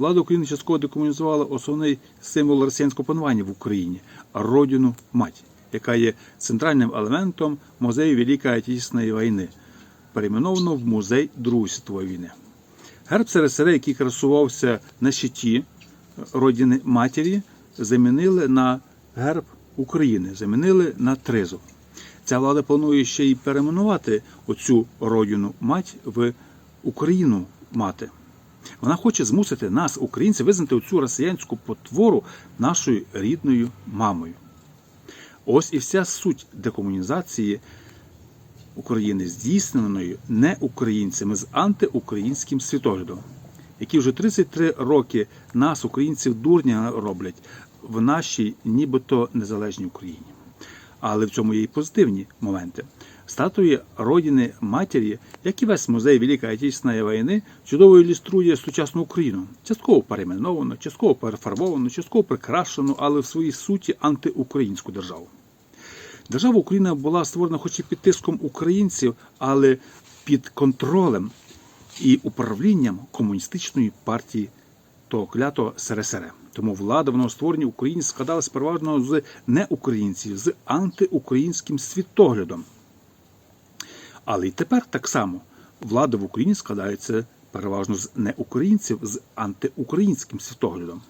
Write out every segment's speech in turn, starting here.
влада України частково декомунізувала основний символ росіянського панування в Україні родину мать, яка є центральним елементом музею Великої Отечественної війни, перейменовано в музей Другої світової війни. Герб СРСР, який красувався на щиті родини матері, замінили на герб України, замінили на тризуб. Ця влада планує ще й перейменувати оцю родину мать в Україну мати. Вона хоче змусити нас, українців, визнати оцю росіянську потвору нашою рідною мамою. Ось і вся суть декомунізації України, здійсненої не українцями з антиукраїнським світоглядом, які вже 33 роки нас, українців, дурня роблять в нашій нібито незалежній Україні. Але в цьому є і позитивні моменти. Статуї родини матері, як і весь музей Великої Отечественної війни, чудово ілюструє сучасну Україну. Частково перейменовано, частково перефарбовано, частково прикрашено, але в своїй суті антиукраїнську державу. Держава Україна була створена хоч і під тиском українців, але під контролем і управлінням комуністичної партії того клятого СРСР. Тому влада в новостворенні Україні складалася переважно з неукраїнців, з антиукраїнським світоглядом. Але й тепер так само влада в Україні складається переважно з неукраїнців з антиукраїнським світоглядом.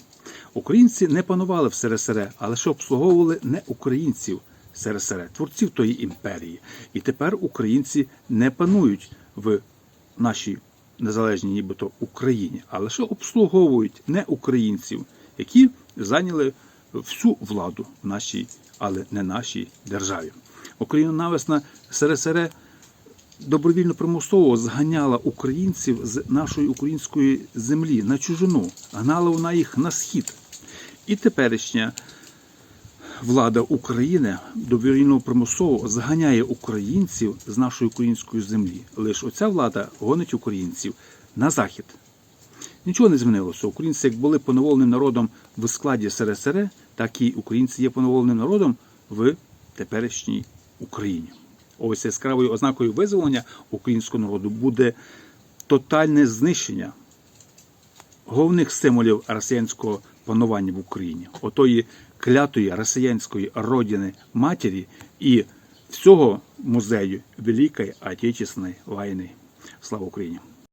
Українці не панували в СРСР, а лише обслуговували неукраїнців СРСР, творців тої імперії. І тепер українці не панують в нашій незалежній, нібито Україні, а лише обслуговують неукраїнців, які зайняли всю владу в нашій, але не нашій державі. Українонависна СРСР добровільно примусово зганяла українців з нашої української землі на чужину, гнала вона їх на схід. І теперішня влада України добровільно примусово зганяє українців з нашої української землі. Лише оця влада гонить українців на захід. Нічого не змінилося. Українці як були поневоленим народом в складі СРСР, так і українці є поневоленим народом в теперішній Україні. Ось яскравою ознакою визволення українського народу буде тотальне знищення головних символів росіянського панування в Україні, отої клятої росіянської родини матері і всього музею Великої Отечественної війни. Слава Україні!